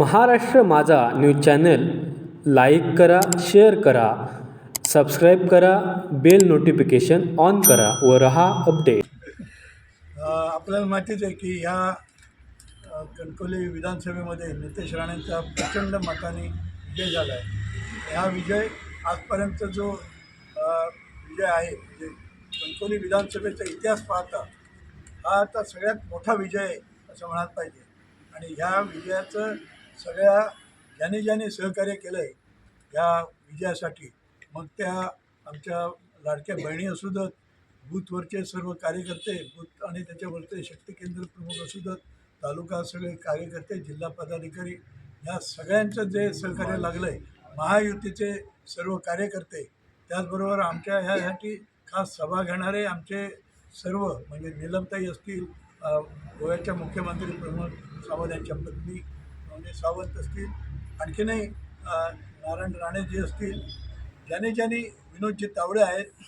Maharashtra Majha news channel like करा share करा subscribe करा बेल नोटिफिकेशन ऑन करा व रहा अपडेट. आपल्याला माहितीच आहे की ह्या कणकोली कणकवली विधानसभेमध्ये नितेश राणेंचा प्रचंड मताने विजय झाला आहे. हा विजय आजपर्यंत जो विजय आहे म्हणजे कणकवली विधानसभेचा इतिहास पाहता हा आता सगळ्यात मोठा विजय आहे असं म्हणायला पाहिजे. आणि ह्या विजयाचं सगळ्या ज्याने ज्याने सहकार्य केलं आहे या विजयासाठी मग त्या आमच्या लाडक्या बहिणी असू दत बूथवरचे सर्व कार्यकर्ते बूथ आणि त्याच्यावरचे शक्ती केंद्र प्रमुख असू दत तालुका सगळे कार्यकर्ते जिल्हा पदाधिकारी या सगळ्यांचं जे सहकार्य लागलं आहे महायुतीचे सर्व कार्यकर्ते त्याचबरोबर आमच्या ह्यासाठी खास सभा घेणारे आमचे सर्व म्हणजे निलमताई असतील गोव्याच्या मुख्यमंत्री प्रमोद सावंत यांच्या पत्नी म्हणजे सावंत असतील आणखीनही नारायण राणेजी असतील ज्याने ज्याने विनोदजी तावडे आहेत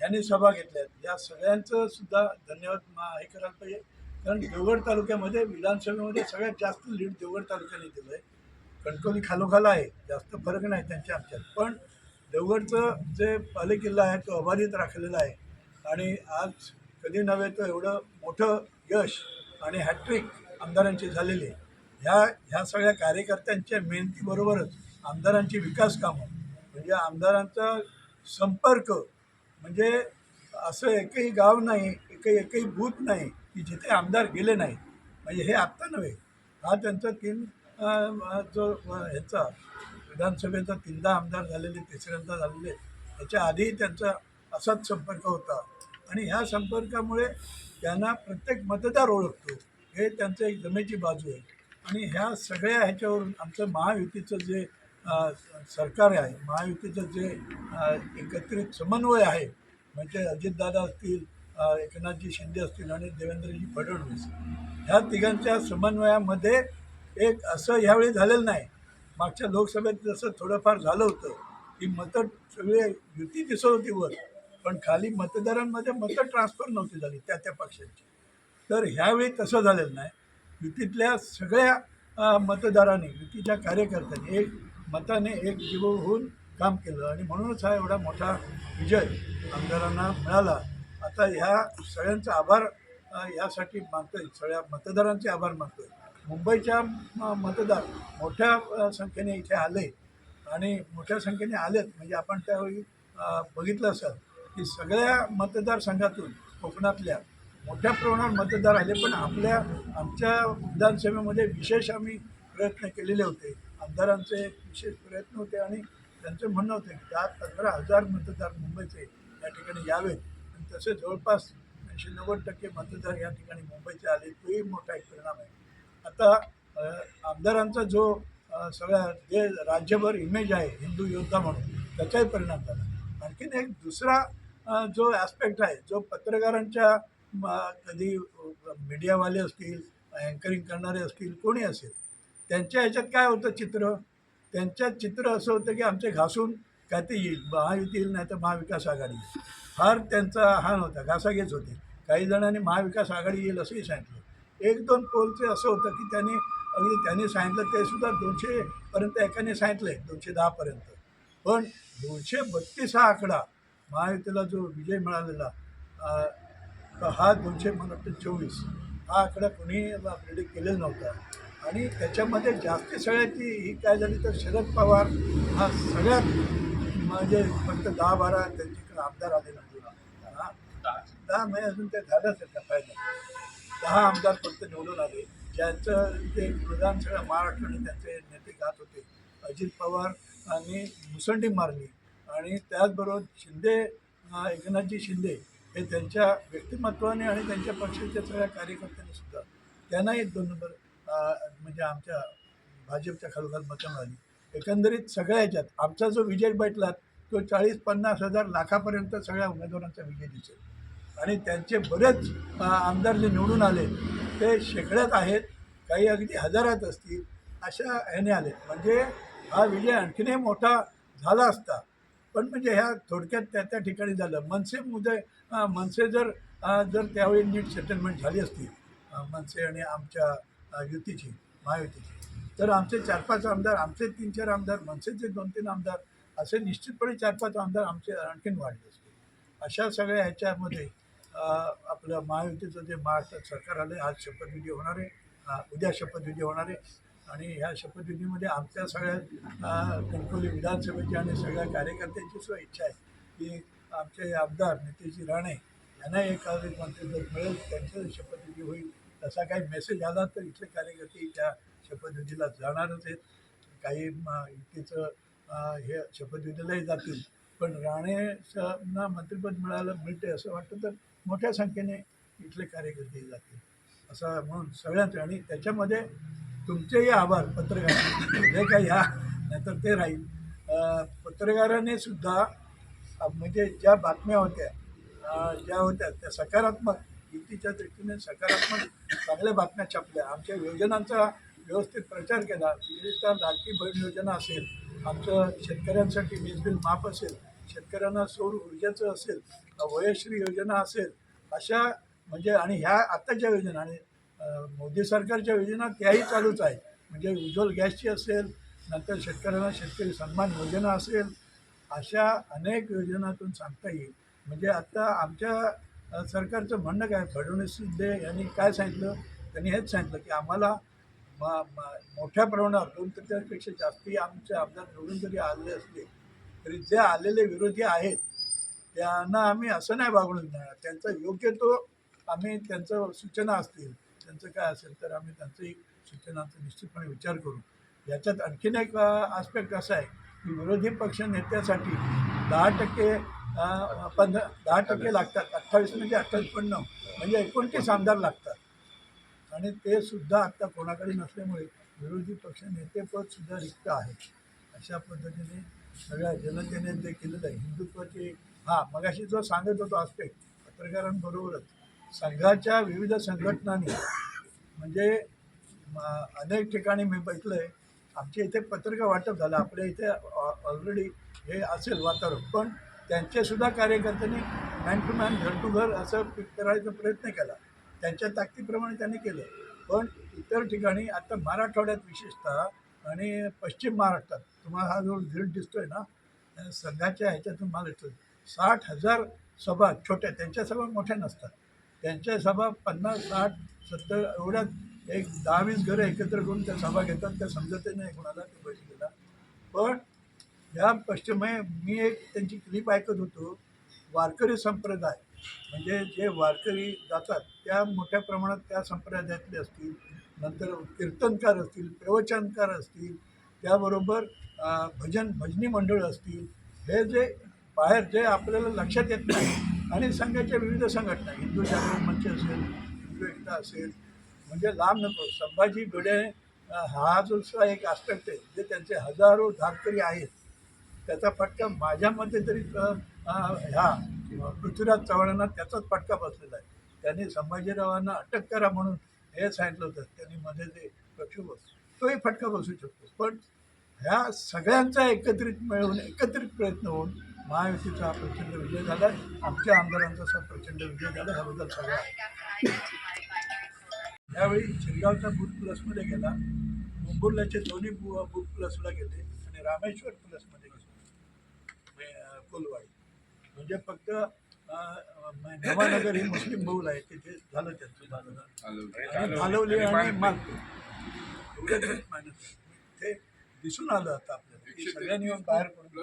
यांनी सभा घेतल्या आहेत या सगळ्यांचं सुद्धा धन्यवाद मा हे करायला पाहिजे. कारण देवगड तालुक्यामध्ये विधानसभेमध्ये सगळ्यात जास्त लीड देवगड तालुक्याने दिलं आहे कणकवली खालोखाल आहे जास्त फरक नाही त्यांच्या आमच्यात. पण देवगडचं जे पाले किल्ला आहे तो अबाधित राखलेला आहे. आणि आज कधी नव्हे तर एवढं मोठं यश आणि हॅट्रिक आमदारांची झालेली आहे. ह्या ह्या सगळ्या कार्यकर्त्यांच्या मेहनतीबरोबरच आमदारांची विकास कामं म्हणजे आमदारांचा संपर्क म्हणजे असं एकही गाव नाही एकही एकही बूथ नाही की जिथे आमदार गेले नाही म्हणजे हे आत्ता नव्हे. हा त्यांचा तीन जो ह्याचा विधानसभेचा तीनदा आमदार झालेले तिसऱ्यांदा झालेले त्याच्या आधी त्यांचा असाच संपर्क होता. आणि ह्या संपर्कामुळे त्यांना प्रत्येक मतदार ओळखतो. हे त्यांचं एक जमेची बाजू आहे. आणि ह्या सगळ्या ह्याच्यावरून आमचं महायुतीचं जे सरकार आहे महायुतीचं जे एकत्रित समन्वय आहे म्हणजे अजितदादा असतील एकनाथजी शिंदे असतील आणि देवेंद्रजी फडणवीस ह्या तिघांच्या समन्वयामध्ये एक असं ह्यावेळी झालेलं नाही. मागच्या लोकसभेत जसं थोडंफार झालं होतं की मतं सगळे युती दिसत होती वर पण खाली मतदारांमध्ये मतं ट्रान्सफर नव्हती झाली त्या त्या पक्षांची. तर ह्यावेळी तसं झालेलं नाही. युतीतल्या सगळ्या मतदारांनी युतीच्या कार्यकर्त्यांनी एक मताने एक जीव होऊन काम केलं. आणि म्हणूनच हा एवढा मोठा विजय आमदारांना मिळाला. आता ह्या सगळ्यांचा आभार अ, यासाठी मानतोय. सगळ्या मतदारांचे आभार मानतोय. मुंबईच्या मतदार मोठ्या संख्येने इथे आले. आणि मोठ्या संख्येने आलेत. म्हणजे आपण त्यावेळी बघितलं असेल की सगळ्या मतदारसंघातून कोकणातल्या मोठ्या प्रमाणावर मतदार आले पण आपल्या आमच्या विधानसभेमध्ये विशेष आम्ही प्रयत्न केलेले होते. आमदारांचे विशेष प्रयत्न होते आणि त्यांचं म्हणणं होतं की दहा पंधरा हजार मतदार मुंबईचे या ठिकाणी यावेत. आणि तसे जवळपास ऐंशी नव्वद टक्के मतदार या ठिकाणी मुंबईचे आले तोही मोठा एक परिणाम आहे. आता आमदारांचा जो सगळ्या जे राज्यभर इमेज आहे हिंदू योद्धा म्हणून त्याचाही परिणाम झाला. आणखीन एक दुसरा जो ॲस्पेक्ट आहे जो पत्रकारांच्या कधी मीडियावाले असतील अँकरिंग करणारे असतील कोणी असेल त्यांच्या ह्याच्यात काय होतं चित्र? त्यांच्यात चित्र असं होतं की आमचे घासून काय ते येईल महायुती येईल नाही तर महाविकास आघाडी येईल. फार त्यांचा हा नव्हता घासाघेच होते. काही जणांनी महाविकास आघाडी येईल असंही सांगितलं. एक दोन पोलचे असं होतं की त्यांनी अगदी त्यांनी सांगितलं ते सुद्धा दोनशेपर्यंत एकाने सांगितलं आहे दोनशे दहापर्यंत पण दोनशे बत्तीस हा आकडा महायुतीला जो विजय मिळालेला तर हा दोनशे मला वाटतं चोवीस हा आकडा कोणी आपल्याकडे केलेला नव्हता. आणि त्याच्यामध्ये जास्त सगळ्याची ही काय झाली तर शरद पवार हा सगळ्यात म्हणजे फक्त दहा बारा त्यांच्याकडे आमदार आले नव्हते. दहा दहा अजून ते झालंच त्याचा फायदा दहा आमदार फक्त निवडून आले. ज्यांचं ते प्रधान सगळ्या महाराष्ट्राने त्यांचे नेते गात होते. अजित पवार आणि मुसंडी मारली. आणि त्याचबरोबर शिंदे एकनाथजी शिंदे हे त्यांच्या व्यक्तिमत्वाने आणि त्यांच्या पक्षाच्या सगळ्या कार्यकर्त्यांनी सुद्धा त्यांनाही दोन नंबर म्हणजे आमच्या भाजपच्या खालोखाल मतं मिळाली. एकंदरीत सगळ्या ह्याच्यात आमचा जो विजय भेटला तो चाळीस पन्नास हजार लाखापर्यंत सगळ्या उमेदवारांचा विजय दिसेल. आणि त्यांचे बरेच आमदार जे निवडून आले ते शेकड्यात आहेत काही अगदी हजारात असतील अशा ह्याने आले म्हणजे हा विजय आणखीनही मोठा झाला असता पण म्हणजे ह्या थोडक्यात त्या त्या ठिकाणी झालं. मनसे मुदय मनसे जर जर त्यावेळी नीट सेटलमेंट झाली असती मनसे आणि आमच्या युतीची महायुतीची तर आमचे चार पाच आमदार आमचे तीन चार आमदार मनसेचे दोन तीन आमदार असे निश्चितपणे चार पाच आमदार आमचे आणखीन वाढले असते अशा सगळ्या ह्याच्यामध्ये आपलं महायुतीचं जे महाराष्ट्रात सरकार आलं आज शपथविधी होणार आहे. उद्या शपथविधी होणार आहे. आणि ह्या शपथविधीमध्ये आमच्या सगळ्या कणकवली विधानसभेची आणि सगळ्या कार्यकर्त्यांची सुद्धा इच्छा आहे की आमचे आमदार नितेशजी राणे यांना एक मंत्रिपद मिळेल त्यांचं शपथविधी होईल तसा काही मेसेज आला तर इथले कार्यकर्ते त्या शपथविधीला जाणारच आहेत. काही इथेचं हे शपथविधीलाही जातील. पण राणेंना मंत्रिपद मिळालं मिळते असं वाटतं तर मोठ्या संख्येने इथले कार्यकर्ते जातील. असं म्हणून सगळ्यांचं आणि त्याच्यामध्ये तुमचेही आभार पत्रकार. जे काही ह्या नाहीतर ते राहील. पत्रकाराने सुद्धा म्हणजे ज्या बातम्या होत्या ज्या होत्या त्या सकारात्मक युतीच्या दृष्टीने सकारात्मक चांगल्या बातम्या छापल्या. आमच्या योजनांचा व्यवस्थित प्रचार केला. विशेषतः लाडकी बहीण योजना असेल आमचं शेतकऱ्यांसाठी वीज बिल माफ असेल शेतकऱ्यांना सौर ऊर्जेचं असेल वयश्री योजना असेल अशा म्हणजे आणि ह्या आत्ताच्या योजना आणि मोदी सरकारच्या योजना त्याही चालूच आहे म्हणजे उज्ज्वल गॅसची असेल नंतर शेतकऱ्यांना शेतकरी सन्मान योजना असेल अशा अनेक योजनातून सांगता येईल. म्हणजे आत्ता आमच्या सरकारचं म्हणणं काय? फडणवीस शिंदे यांनी काय सांगितलं? त्यांनी हेच सांगितलं की आम्हाला मोठ्या प्रमाणावर दोन त्याच्यापेक्षा जास्ती आमचे आमदार निवडून जरी आले असले तरी जे आलेले विरोधी आहेत त्यांना आम्ही असं नाही वागणूक देणार. त्यांचा योग्य तो आम्ही त्यांचं सूचना असतील त्यांचं काय असेल तर आम्ही त्यांचंही सूचनांचा निश्चितपणे विचार करू. याच्यात आणखीन एक आस्पेक्ट असा आहे की विरोधी पक्ष नेत्यासाठी दहा टक्के पंधरा दहा टक्के लागतात. अठ्ठावीस म्हणजे अठ्ठावीस पण नऊ म्हणजे एकोणतीस आमदार लागतात. आणि ते सुद्धा आत्ता कोणाकडे नसल्यामुळे विरोधी पक्ष नेतेपद सुद्धा रिक्त आहे. अशा पद्धतीने सगळ्या जनतेने ते केलेलं आहे हिंदुत्वाचे हां मगाशी जो सांगत होतो आस्पेक्ट पत्रकारांबरोबरच संघाच्या विविध संघटनांनी म्हणजे अनेक ठिकाणी मी बघितलं आहे आमच्या इथे पत्रिका वाटप झालं. आपल्या इथे ऑलरेडी हे असेल वातावरण. पण त्यांचेसुद्धा कार्यकर्त्यांनी मॅन टू मॅन घर टू घर असं करायचा प्रयत्न केला. त्यांच्या ताकदीप्रमाणे त्यांनी केलं. पण इतर ठिकाणी आता मराठवाड्यात विशेषतः आणि पश्चिम महाराष्ट्रात तुम्हाला हा जो ग्रीड दिसतोय ना संघाच्या ह्याच्यातून मला येतो साठ हजार सभा छोट्या त्यांच्या सभा मोठ्या नसतात. त्यांच्या सभा पन्नास साठ सत्तर एवढ्यात एक दहा वीस घरं एकत्र करून त्या सभा घेतात. त्या समजतही नाही कोणाला ते बैठकीला पण ह्या पश्चिम मी एक त्यांची क्लिप ऐकत होतो. वारकरी संप्रदाय म्हणजे जे वारकरी जातात त्या मोठ्या प्रमाणात त्या संप्रदायातले असतील. नंतर कीर्तनकार असतील प्रवचनकार असतील. त्याबरोबर भजन भजनी मंडळ असतील. हे जे बाहेर जे आपल्याला लक्षात येत नाही आणि संघाच्या विविध संघटना हिंदू जागरण मंच असेल हिंदू एकता असेल म्हणजे लांब नको संभाजी भिडे हा जो सुद्धा एक आस्पेक्ट आहे जे त्यांचे हजारो धारकरी आहेत. त्याचा फटका माझ्या मते तरी ह्या पृथ्वीराज चव्हाणांना त्याचाच फटका बसलेला आहे. त्यांनी संभाजीरावांना अटक करा म्हणून हे सांगितलं होतं. त्यांनी मध्ये ते प्रक्षोभ तोही फटका बसू शकतो. पण ह्या सगळ्यांचा एकत्रित मिळवून एकत्रित प्रयत्न होऊन महायुतीचा हा प्रचंड विजय झाला आमच्या आमदारांचा असा प्रचंड विजय झाला ह्याबद्दल सगळ्या यावेळी शिरगावचा बूथ प्लसमध्ये गेला. मुंबुर्ल्याचे दोन्ही बूथ प्लसला गेले आणि रामेश्वर प्लसमध्ये गेले. कोलवाडी. म्हणजे फक्त नवानगर ही मुस्लिम बहुल आहे. तिथे झालं त्यांचं मतदान आणि घालवली मायनस ते दिसून आलं आता आपल्याला. सगळ्यांनी येऊन बाहेर पडून